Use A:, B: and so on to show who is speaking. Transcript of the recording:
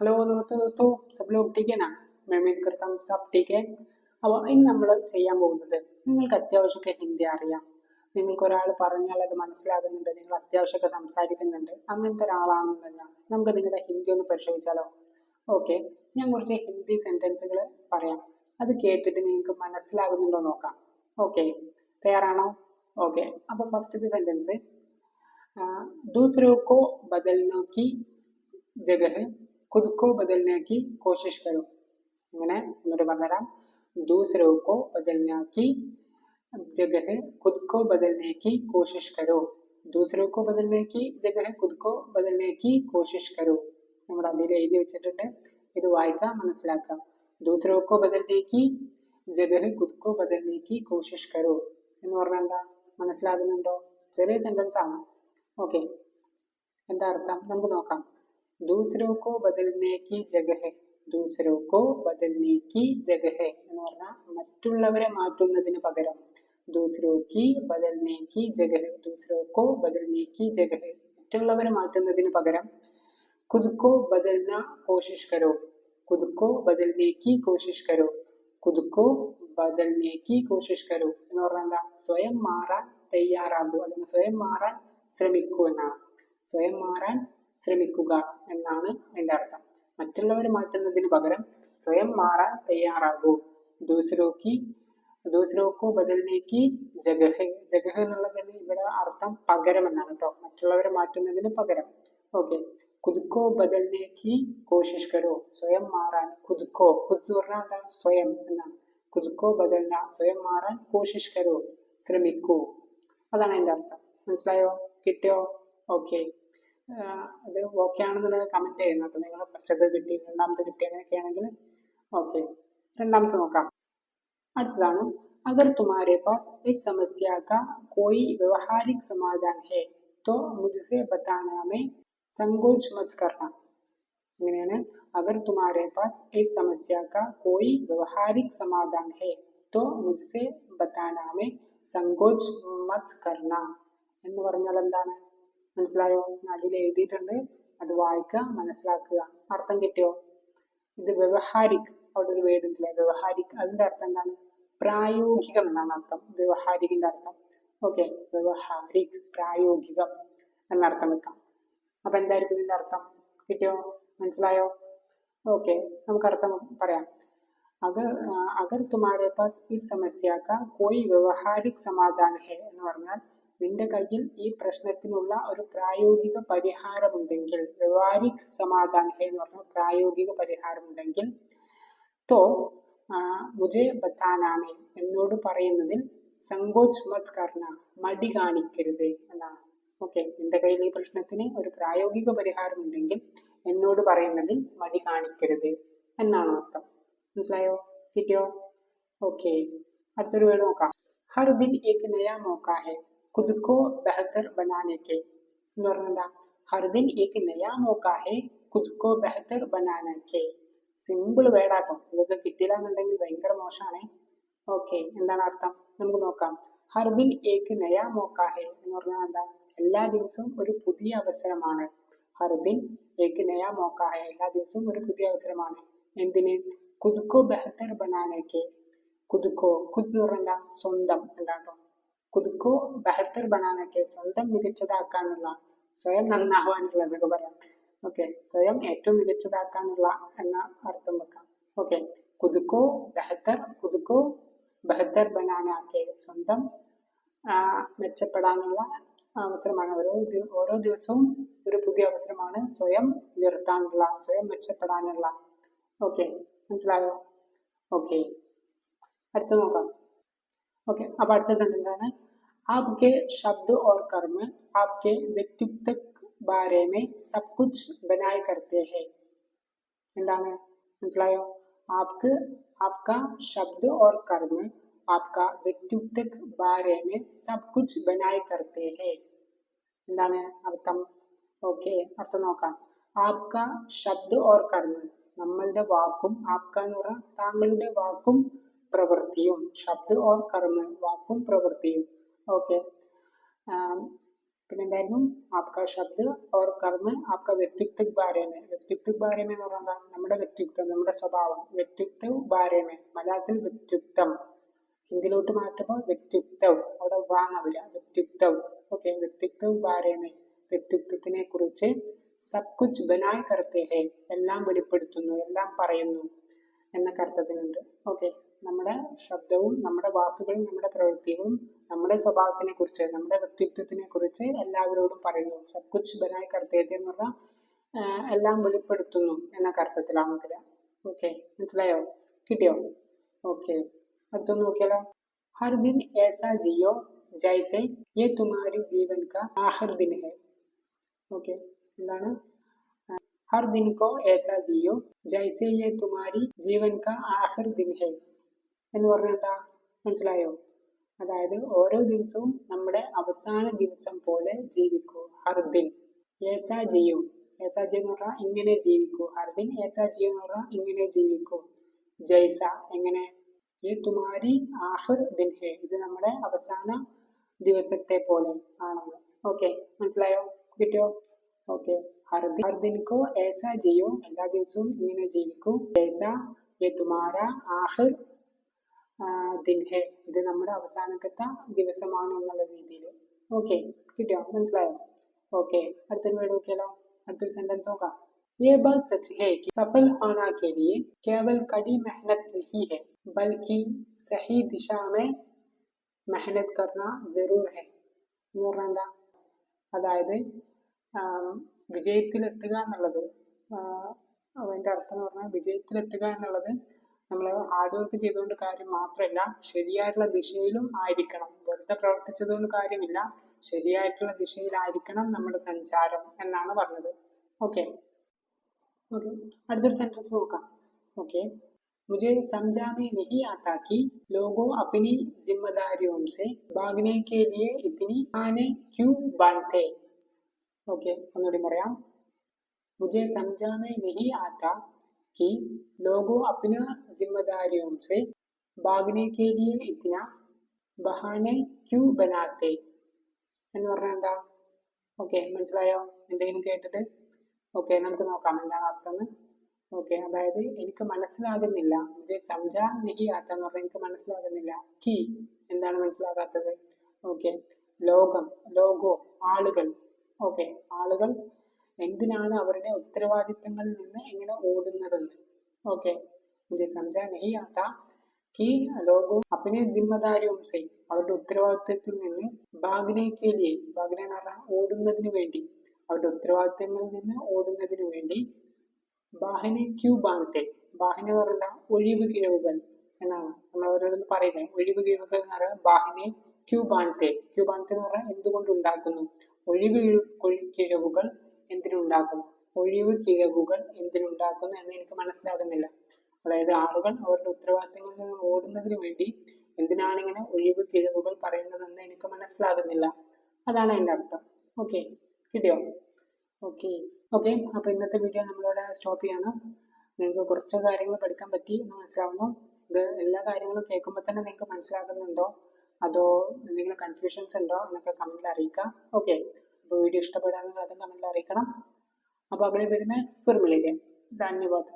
A: Hello നമസ്തേ ദോസ്തോ സബ് ലോഗ് ടീക്ക് ആണ് മെമീൻകർ തംസ് അപ് ടീക്ക് അപ്പോൾ ഇന്ന് നമ്മൾ ചെയ്യാൻ പോകുന്നത് നിങ്ങൾക്ക് അത്യാവശ്യമൊക്കെ ഹിന്ദി അറിയാം. നിങ്ങൾക്ക് ഒരാൾ പറഞ്ഞാൽ അത് മനസ്സിലാകുന്നുണ്ട് നിങ്ങൾ അത്യാവശ്യമൊക്കെ സംസാരിക്കുന്നുണ്ട്. അങ്ങനത്തെ ഒരാളാണെന്നല്ല. നമുക്ക് നിങ്ങളുടെ ഹിന്ദി ഒന്ന് പരിശോധിച്ചാലോ? ഓക്കെ ഞാൻ കുറച്ച് ഹിന്ദി സെന്റൻസുകൾ പറയാം. അത് കേട്ടിട്ട് നിങ്ങൾക്ക് മനസ്സിലാകുന്നുണ്ടോ നോക്കാം. ഓക്കെ തയ്യാറാണോ? ഓക്കെ അപ്പോൾ ഫസ്റ്റത്തെ സെന്റൻസ് ദൂസരോ കോ ബദൽനോ ജഗഹ്. खुद को बदलने की कोशिश करो അങ്ങനെ ഒന്നുകൂടി പറഞ്ഞുതരാം दूसरों को बदलने की जगह खुद को बदलने की कोशिश करो दूसरों को बदलने की जगह खुद को बदलने की कोशिश करो നമ്മൾ അടിയിൽ എഴുതി വെച്ചിട്ടുണ്ട് ഇത് വായിക്കാം മനസ്സിലാക്കാം दूसरों को बदलने की जगह खुद को बदलने की कोशिश करो എന്ന് പറഞ്ഞാൽ എന്താ മനസ്സിലാകുന്നുണ്ടോ ചെറിയ സെന്റൻസ് ആണ് ഓക്കെ എന്താ അർത്ഥം നമുക്ക് നോക്കാം ദൂസരോ കോ ബദൽനെ കി ജഗഹെ ദൂസരോ കോ ബദൽനെ കി ജഗഹെ എന്ന് പറഞ്ഞാൽ മറ്റുള്ളവരെ മാറ്റുന്നതിന് പകരം ദൂസരോ കി ബദൽനെ കി ജഗഹെ ദൂസരോ കോ ബദൽനെ കി ജഗഹെ മറ്റുള്ളവരെ മാറ്റുന്നതിന് പകരം खुद ബദൽന കോശിഷ് കരോ खुद ബദൽനെ കി കോശിഷ് കരോ खुद ബദൽനെ കി കോശിഷ് കരോ എന്ന് പറഞ്ഞാൽ എന്താ സ്വയം മാറാൻ തയ്യാറാകൂ അല്ലെങ്കിൽ സ്വയം മാറാൻ ശ്രമിക്കൂ എന്നാണ് സ്വയം മാറാൻ ശ്രമിക്കുക എന്നാണ് അതിന്റെ അർത്ഥം. മറ്റുള്ളവരെ മാറ്റുന്നതിന് പകരം സ്വയം മാറാൻ തയ്യാറാകൂ. ദൂസരോക്കി ദൂസരോക്കു ബദലിനേക്ക് ജഗഹ്. ജഗഹ് എന്നുള്ളതിന് ഇവിടെ അർത്ഥം പകരം എന്നാണ് കേട്ടോ മറ്റുള്ളവരെ മാറ്റുന്നതിന് പകരം. ഓക്കെ. കുതുക്കോ ബദലിനേക്ക് കോശിഷ് കരോ സ്വയം മാറാൻ കുതുക്കോ. കുത് പറഞ്ഞാൽ എന്താണ് സ്വയം എന്നാണ്. കുതുക്കോ ബദലിന സ്വയം മാറാൻ കോശിഷ് കരോ ശ്രമിക്കൂ. അതാണ് അതിന്റെ അർത്ഥം. മനസ്സിലായോ? കിട്ടിയോ? ഓക്കെ. അത് ഓക്കെ ആണെന്നുണ്ടെങ്കിൽ കമന്റ് ചെയ്യുന്നു കേട്ടോ നിങ്ങൾ ഫസ്റ്റത്തെ കിട്ടി രണ്ടാമത്തെ കിട്ടി അങ്ങനെയൊക്കെ ആണെങ്കിൽ ഓക്കെ രണ്ടാമത്തെ നോക്കാം അടുത്തതാണ് अगर तुम्हारे पास इस समस्या का कोई व्यवहारिक समाधान है तो मुझसे बताना में संकोच मत करना ഇങ്ങനെയാണ് अगर तुम्हारे पास इस समस्या का कोई व्यवहारिक समाधान है तो मुझसे बताना में संकोच मत करना എന്ന് പറഞ്ഞാൽ എന്താണ് മനസ്സിലായോ? അതിൽ എഴുതിയിട്ടുണ്ട്. അത് വായിക്കുക മനസ്സിലാക്കുക. അർത്ഥം കിട്ടിയോ? ഇത് വ്യവഹാരിക് അവിടെ ഒരു വേർഡ് ഉണ്ടല്ലേ? വ്യവഹാരിക്. അതിന്റെ അർത്ഥം എന്താണ്? പ്രായോഗികം എന്നാണ് അർത്ഥം. വ്യവഹാരികിന്റെ അർത്ഥം. ഓക്കെ വ്യവഹാരിക് പ്രായോഗികം എന്നർത്ഥം വെക്കാം. അപ്പൊ എന്തായിരിക്കും ഇതിന്റെ അർത്ഥം? കിട്ടിയോ? മനസ്സിലായോ? ഓക്കെ നമുക്ക് അർത്ഥം പറയാം. അഗർ അഗർ തുമാരെ പാസ് ഈ का കോയി വ്യവഹാരിക് സമാധാന ഹേ എന്ന് പറഞ്ഞാൽ നിന്റെ കയ്യിൽ ഈ പ്രശ്നത്തിനുള്ള ഒരു പ്രായോഗിക പരിഹാരമുണ്ടെങ്കിൽ വ്യവഹാരിക് സമാധാൻ ഹെ എന്ന് പറഞ്ഞ പ്രായോഗിക പരിഹാരമുണ്ടെങ്കിൽ തോ മുജെ ബത്താനാമേ എന്നോട് പറയുന്നതിൽ സങ്കോച് മത് കർണ മടി കാണിക്കരുത് എന്നാണ്. ഓക്കെ നിന്റെ കയ്യിൽ ഈ പ്രശ്നത്തിന് ഒരു പ്രായോഗിക പരിഹാരമുണ്ടെങ്കിൽ എന്നോട് പറയുന്നതിൽ മടി കാണിക്കരുത് എന്നാണ് അർത്ഥം. മനസ്സിലായോ? കിട്ടിയോ? ഓക്കെ അടുത്തൊരു വേർഡ് നോക്കാം. ഹർ ദിൻ ഏക് നയാ മോക്കാ ഹെ खुद को बेहतर बनाने के എന്ന് പറഞ്ഞാൽ എന്താ ഹർ ദിൻ ഏക് നയാ മോക്ക ഹെ ഖുദ് കോ ബെഹത്തർ ബനാനെ കെ സിമ്പിൾ വേർഡാട്ടോ ഇതൊക്കെ കിട്ടിയില്ല എന്നുണ്ടെങ്കിൽ ഭയങ്കര മോശമാണ് ഓക്കെ എന്താണ് അർത്ഥം നമുക്ക് നോക്കാം ഹർ ദിൻ ഏക് നയാ മോക്ക ഹെ എന്ന് പറഞ്ഞാൽ എന്താ എല്ലാ ദിവസവും ഒരു പുതിയ അവസരമാണ് ഹർ ദിൻ ഏക് നയാ മോക്ക ഹെ എല്ലാ ദിവസവും ഒരു പുതിയ അവസരമാണ് എന്തിന് കുതുക്കോ ബെഹത്തർ ബനാനേക്ക് കുതുക്കോ കുത് എന്ന് പറഞ്ഞാൽ എന്താ സ്വന്തം എന്താട്ടോ കുതുക്കോ ബെഹത്തർ ബനാനൊക്കെ സ്വന്തം മികച്ചതാക്കാനുള്ള സ്വയം നന്നാവാനുള്ള എന്നൊക്കെ പറയാം. ഓക്കെ സ്വയം ഏറ്റവും മികച്ചതാക്കാനുള്ള എന്ന അർത്ഥം വെക്കാം. ഓക്കെ കുതുക്കു ബെഹത്തർ കുതുക്കു ബെഹത്തർ ബനാനാക്കെ സ്വന്തം മെച്ചപ്പെടാനുള്ള അവസരമാണ്. ഓരോ ഓരോ ദിവസവും ഒരു പുതിയ അവസരമാണ് സ്വയം ഉയർത്താനുള്ള സ്വയം മെച്ചപ്പെടാനുള്ള. ഓക്കെ മനസ്സിലായോ? ഓക്കെ അടുത്ത നോക്കാം. ओके अब അടുത്ത സെന്റൻസ് ആണ് आपके शब्द और कर्म आपके व्यक्तित्व बारे में सब कुछ बनाए करते हैं എന്താണ് മനസ്സിലായോ आपके आपका शब्द और कर्म आपका व्यक्तित्व बारे में सब कुछ बनाए करते हैं എന്താണ് അർത്ഥം ഓക്കെ അർത്ഥം നോക്കാം ആപ്ക ശബ്ദ ഓർ കർമ്മ നമ്മളുടെ വാക്കും ആപ്ക എന്ന് പറഞ്ഞാൽ താങ്കളുടെ വാക്കും പ്രവൃത്തിയും ശബ്ദ ഓർ കർമ്മ വാക്കും പ്രവൃത്തിയും. ഓക്കെ പിന്നെ എന്തായിരുന്നു ആപ്ക ശബ്ദ ഓർ കർമ്മ ആപ്ക വ്യക്തിത്വ ബാരേമേ വ്യക്തിത്വ ബാരേമേ എന്ന് പറഞ്ഞാൽ എന്താണ്? നമ്മുടെ വ്യക്തിത്വം നമ്മുടെ സ്വഭാവം. വ്യക്തിത്വ ബാരേമേ മലയാളത്തിൽ വ്യക്തിത്വം. ഹിന്ദിയിലോട്ട് മാറ്റുമ്പോൾ വ്യക്തിത്വം. അവിടെ വാങ്ങവില്ല വ്യക്തിത്വം. ഓക്കെ വ്യക്തിത്വ ബാരേമേ വ്യക്തിത്വത്തിനെ കുറിച്ച് സബ് കുച്ച് ബനായ് കർത്തേ ഹേ. എല്ലാം വെളിപ്പെടുത്തുന്നു. എല്ലാം പറയുന്നു. എന്നൊക്കെ അർത്ഥത്തിലുണ്ട് ഓക്കെ നമ്മുടെ ശബ്ദവും നമ്മുടെ വാക്കുകളും നമ്മുടെ പ്രവൃത്തികളും നമ്മുടെ സ്വഭാവത്തിനെ കുറിച്ച് നമ്മുടെ വ്യക്തിത്വത്തിനെ കുറിച്ച് എല്ലാവരോടും പറയുന്നു. സബ് കുച്ച് ബനായ് കർത്തേത് എന്ന് ആഹ് എല്ലാം വെളിപ്പെടുത്തുന്നു എന്നൊക്കെ അർത്ഥത്തിലാണ് അതിൽ. ഓക്കെ മനസ്സിലായോ? കിട്ടിയോ? ഓക്കെ. അടുത്തൊന്ന് നോക്കിയാലോ? ഹർ ദിൻ ഏസാ ജിയോ ജൈസെ യെ തുമാരി ജീവൻ കാ ആഖിർ ദിൻ ഹെ. ഓക്കെ എന്താണ്? ഹർ ദിൻ കോ ഏസാ ജിയോ ജൈസെ യെ തുമാരി ജീവൻ കാ ആഖിർ ദിൻ ഹെ. എന്ന് പറഞ്ഞാൽ എന്താ മനസ്സിലായോ അതായത് ഓരോ ദിവസവും നമ്മുടെ അവസാന ദിവസം പോലെ ജീവിക്കൂ ഹർ ദിൻ ഏസാ ജിയോ ഏസാ ജിയോ എന്ന് പറഞ്ഞാൽ ഇങ്ങനെ ജീവിക്കൂ ഹർ ദിൻ ഏസാ ജിയോ എന്ന് പറഞ്ഞാൽ ഇങ്ങനെ ജീവിക്കൂ ജൈസ എങ്ങനെ ഈ തുമാരി ആഹിർ ദിൻ ഹെ ഇത് നമ്മുടെ അവസാന ദിവസത്തെ പോലെ ആണെന്ന് ഓക്കെ മനസ്സിലായോ കിട്ടിയോ ഓക്കെ ഹർ ദിൻ ഹർ ദിൻ കോ ഏസാ ജിയോ എല്ലാ ദിവസവും ഇങ്ങനെ ജീവിക്കൂ ജൈസ ये तुम्हारा ആഹിർ ദിൻ ഹെ ഇത് നമ്മുടെ അവസാനത്തെ ദിവസമാണ് എന്നുള്ള രീതിയിൽ ഓക്കെ കിട്ടിയോ മനസ്സിലായോ ഓക്കെ അടുത്തൊരു വേർഡ് നോക്കിയാലോ അടുത്തൊരു സെന്റൻസ് നോക്കാം ये बात सच है कि सफल होना के लिए केवल कड़ी मेहनत नहीं है बल्कि सही दिशा में मेहनत करना जरूर है എന്ന് പറഞ്ഞാൽ എന്താ അതായത് ആം, വിജയത്തിലെത്തുക എന്നുള്ളത് ആഹ് അതിന്റെ അർത്ഥം എന്ന് പറഞ്ഞാൽ വിജയത്തിലെത്തുക എന്നുള്ളത് നമ്മൾ ഹാർഡ് വർക്ക് ചെയ്തുകൊണ്ട് കാര്യം മാത്രമല്ല ശരിയായിട്ടുള്ള ദിശയിലും ആയിരിക്കണം വെറുതെ പ്രവർത്തിച്ചതുകൊണ്ട് കാര്യമില്ല ശരിയായിട്ടുള്ള ദിശയിലായിരിക്കണം നമ്മുടെ സഞ്ചാരം എന്നാണ് പറഞ്ഞത് ഓക്കെ ओके അടുത്തൊരു സെന്റൻസ് നോക്കാം ഓക്കെ मुझे समझा में नहीं आता कि लोगों अपनी जिम्मेदारियों से भागने के लिए इतनी आने क्यों बांधते ओके ഒന്നുകൂടി പറയാം मुझे समझा में नहीं आता कि लोगों अपना जिम्मेदारियों से भागने के लिए इतना बहाने क्यों ബനാത്തെ എന്ന് ഓക്കെ മനസ്സിലായോ? എന്തെങ്കിലും കേട്ടിട്ട്? ഓക്കെ നമുക്ക് നോക്കാം എന്താണ് അർത്ഥം എന്ന് ഓക്കെ അതായത് എനിക്ക് മനസ്സിലാകുന്നില്ല. മുझे സംജാ നഹി ആത്ത എന്ന് പറഞ്ഞാൽ എനിക്ക് മനസ്സിലാകുന്നില്ല. കി എന്താണ് മനസ്സിലാകാത്തത്? ഓക്കെ ലോകം ലോകോ ആളുകൾ. ഓക്കെ ആളുകൾ എന്തിനാണ് അവരുടെ ഉത്തരവാദിത്തങ്ങളിൽ നിന്ന് ഇങ്ങനെ ഓടുന്നതെന്ന് ഓക്കെ मुझे समझा नहीं आता कि लोगों अपने जिम्मेदारियों से അവരുടെ ഉത്തരവാദിത്തത്തിൽ നിന്ന് ഭാഗ്നെ के लिए ഭാഗ്നെ എന്ന് പറഞ്ഞാൽ ഓടുന്നതിന് വേണ്ടി അവരുടെ ഉത്തരവാദിത്തങ്ങളിൽ നിന്ന് ഓടുന്നതിന് വേണ്ടി ബാഹിനെ ക്യൂ ബാങ്തെ ബാഹിനെ എന്ന് പറഞ്ഞാൽ ഒഴിവ് കിഴവുകൾ എന്നാണ് നമ്മൾ അവരോടൊന്ന് പറയുന്നത് ഒഴിവ് കിഴവുകൾ എന്ന് പറഞ്ഞാൽ ബാഹിനെ ക്യൂ ബാങ്തെ ക്യൂ ബാങ്തെ എന്ന് പറഞ്ഞാൽ എന്തുകൊണ്ട് ഉണ്ടാക്കുന്നു ഒഴിവ് കിഴ- കൊഴി- കിഴവുകൾ എന്തിനുണ്ടാക്കുന്നു? ഒഴിവ് കിഴവുകൾ എന്തിനുണ്ടാക്കുന്നു എന്ന് എനിക്ക് മനസ്സിലാകുന്നില്ല. അതായത് ആളുകൾ അവരുടെ ഉത്തരവാദിത്തങ്ങളിൽ നിന്ന് ഓടുന്നതിന് വേണ്ടി എന്തിനാണ് ഇങ്ങനെ ഒഴിവ് കിഴവുകൾ പറയുന്നതെന്ന് എനിക്ക് മനസ്സിലാകുന്നില്ല. അതാണ് അതിന്റെ അർത്ഥം. ഓക്കെ കിട്ടിയോ? ഓക്കെ ഓക്കെ അപ്പോൾ ഇന്നത്തെ വീഡിയോ നമ്മളിവിടെ സ്റ്റോപ്പ് ചെയ്യണം. നിങ്ങൾക്ക് കുറച്ച് കാര്യങ്ങൾ പഠിക്കാൻ പറ്റി എന്ന് മനസ്സിലാവുന്നു. ഇത് എല്ലാ കാര്യങ്ങളും കേൾക്കുമ്പോൾ തന്നെ നിങ്ങൾക്ക് മനസ്സിലാകുന്നുണ്ടോ? അതോ എന്തെങ്കിലും കൺഫ്യൂഷൻസ് ഉണ്ടോ? എന്നൊക്കെ കമന്റിൽ അറിയിക്കാം ഓക്കെ അപ്പോൾ വീഡിയോ ഇഷ്ടപ്പെടാൻ അതും കമന്റിൽ അറിയിക്കണം. അപ്പോൾ അങ്ങനെ വരുന്ന ഫിർമിലേക്ക് ധന്യവാദ്.